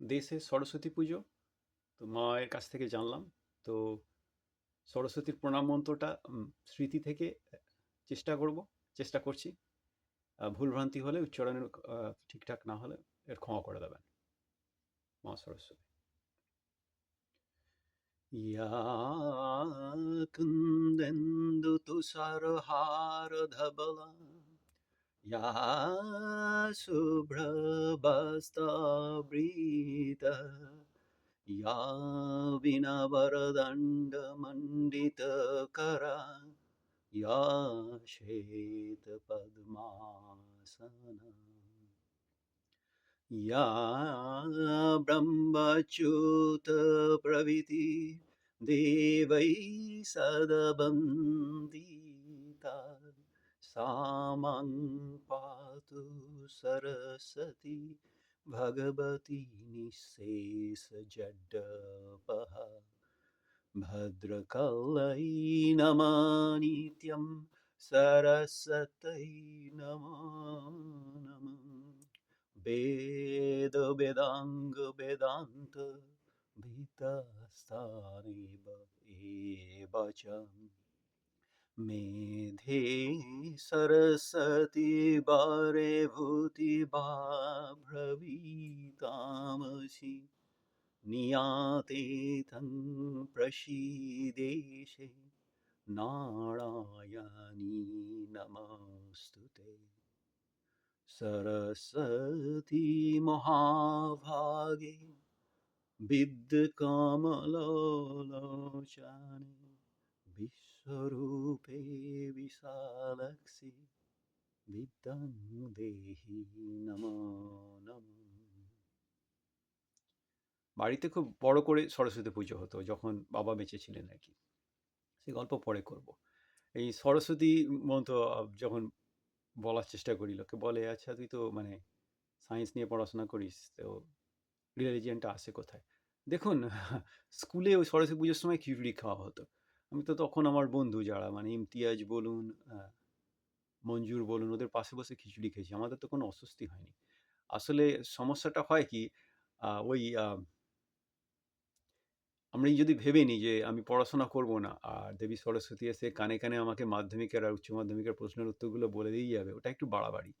দেশে সরস্বতী পুজো তো মায়ের কাছ থেকে জানলাম তো সরস্বতীর প্রণাম মন্ত্রটা উম, স্মৃতি থেকে চেষ্টা করব চেষ্টা করছি আহ, ভুলভ্রান্তি হলে উচ্চারণের আহ, ঠিকঠাক না হলে এর ক্ষমা করে দেবেন মা সরস্বতী या कुन्देन्दु तुषारहारधवला या शुभ्रवस्त्रावृता या विनवरदण्डमण्डितकरा या श्वेतपद्मासना या ब्रह्मच्युतप्रभृति देवैः सदबन्दिता सा मां पातु सरस्वती भगवती निःशेषजड्डपः भद्रकलै नमानित्यं सरस्वत्यै नमो नमः वेद वेदांग वेदांत भीतस्थानेव एव च मेधे सरस्वती वारे भूति भ्रवीतामसि नियाते तं प्रसीदेशे नारायणी नमस्तु ते सरस्वती महाभागे विद्यकमलोचने स्वरूपे विशालक्षि विद्यां দেহি নমো নমো বাড়িতে খুব বড় করে সরস্বতী পুজো হতো, যখন বাবা বেঁচে ছিলেন আর কি। সে গল্প পরে করব। এই সরস্বতী মন্ত্র যখন বলার চেষ্টা করি লোকে বলে আচ্ছা তুই তো মানে সায়েন্স নিয়ে পড়াশোনা করিস, তো রিলিজিয়ানটা আসে কোথায়? দেখুন, স্কুলে ওই সরস্বতী পুজোর সময় খিচুড়ি খাওয়া হতো। আমি তো তখন আমার বন্ধু যারা মানে ইমতিয়াজ বলুন মঞ্জুর বলুন, ওদের পাশে বসে খিচুড়ি খেয়েছি। আমাদের তো কোনো অস্বস্তি হয়নি। আসলে সমস্যাটা হয় কি ওই আমরা যদি ভেবে নিই যে আমি পড়াশোনা করব না, আর দেবী সরস্বতী এসে কানে কানে আমাকে মাধ্যমিকের আর উচ্চ মাধ্যমিকের প্রশ্নের উত্তরগুলো বলে দিয়ে যাবে, ওটা একটু বাড়াবাড়ি।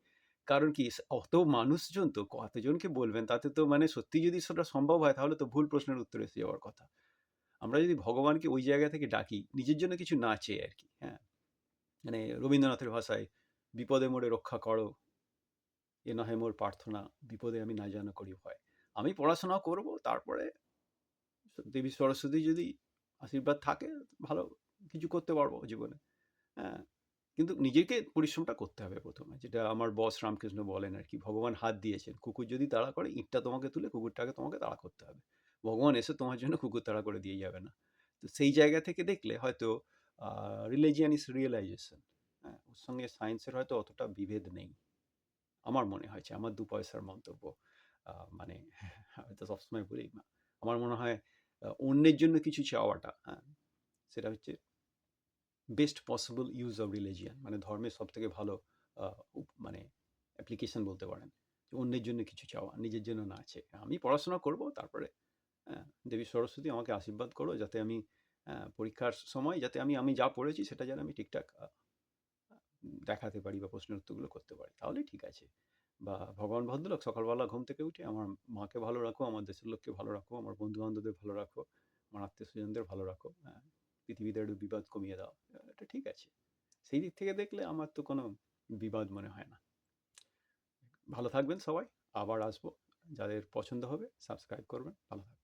কারণ কি অত মানুষজন তো কতজনকে বলবেন? তাতে তো মানে সত্যি যদি সেটা সম্ভব হয়, তাহলে তো ভুল প্রশ্নের উত্তর এসে যাওয়ার কথা। আমরা যদি ভগবানকে ওই জায়গা থেকে ডাকি, নিজের জন্য কিছু না চেয়ে আর কি হ্যাঁ? মানে রবীন্দ্রনাথের ভাষায়, বিপদে মোড়ে রক্ষা করো, এ নহে মোর প্রার্থনা, বিপদে আমি না জানা করি ভয়। আমি পড়াশোনা করব, তারপরে দেবী সরস্বতী যদি আশীর্বাদ থাকে, ভালো কিছু করতে পারব জীবনে হ্যাঁ? কিন্তু নিজেকে পরিশ্রমটা করতে হবে প্রথমে, যেটা আমার বস রামকৃষ্ণ বলেন আর কি, ভগবান হাত দিয়েছেন, কুকুর যদি তাড়া করে, ইঁটটা তোমাকে তুলে কুকুরটাকে তোমাকে তাড়া করতে হবে। ভগবান এসে তোমার জন্য কুকুর তাড়া করে দিয়ে যাবে না। তো সেই জায়গা থেকে দেখলে হয়তো রিলিজিয়ান ইস রিয়েলাইজেশন হ্যাঁ? ওর সঙ্গে সায়েন্সের হয়তো অতটা বিভেদ নেই। আমার মনে হয়েছে আমার দু পয়সার মন্তব্য মানে হয়তো সবসময় বলি না। আমার মনে হয় অন্যের জন্য কিছু চাওয়াটা হ্যাঁ? সেটা হচ্ছে best possible use of religion মানে ধর্মের সব থেকে ভালো মানে অ্যাপ্লিকেশন বলতে পারেন। অন্যের জন্য কিছু চাওয়া, নিজের জন্য না আছে আমি পড়াশোনা করব, তারপরে দেবী সরস্বতী, আমাকে আশীর্বাদ করো যাতে আমি পরীক্ষার সময় যাতে আমি আমি যা পড়েছি সেটা যেন আমি ঠিকঠাক দেখাতে পারি বা প্রশ্নের উত্তরগুলো করতে পারি। তাহলে ঠিক আছে। বা ভগবান ভদ্রলোক সকালবেলা ঘুম থেকে উঠে আমার মাকে ভালো রাখো, আমার দেশের লোককে ভালো রাখো, আমার বন্ধু বান্ধবদের ভালো রাখো, আমার আত্মীয় স্বজনদের ভালো রাখো পৃথিবীতে একটু বিবাদ কমিয়ে দাও। এটা ঠিক আছে। সেই দিক থেকে দেখলে আমার তো কোনো বিবাদ মনে হয় না। ভালো থাকবেন সবাই, আবার আসব। যাদের পছন্দ হবে, সাবস্ক্রাইব করবেন। ভালো থাকবেন।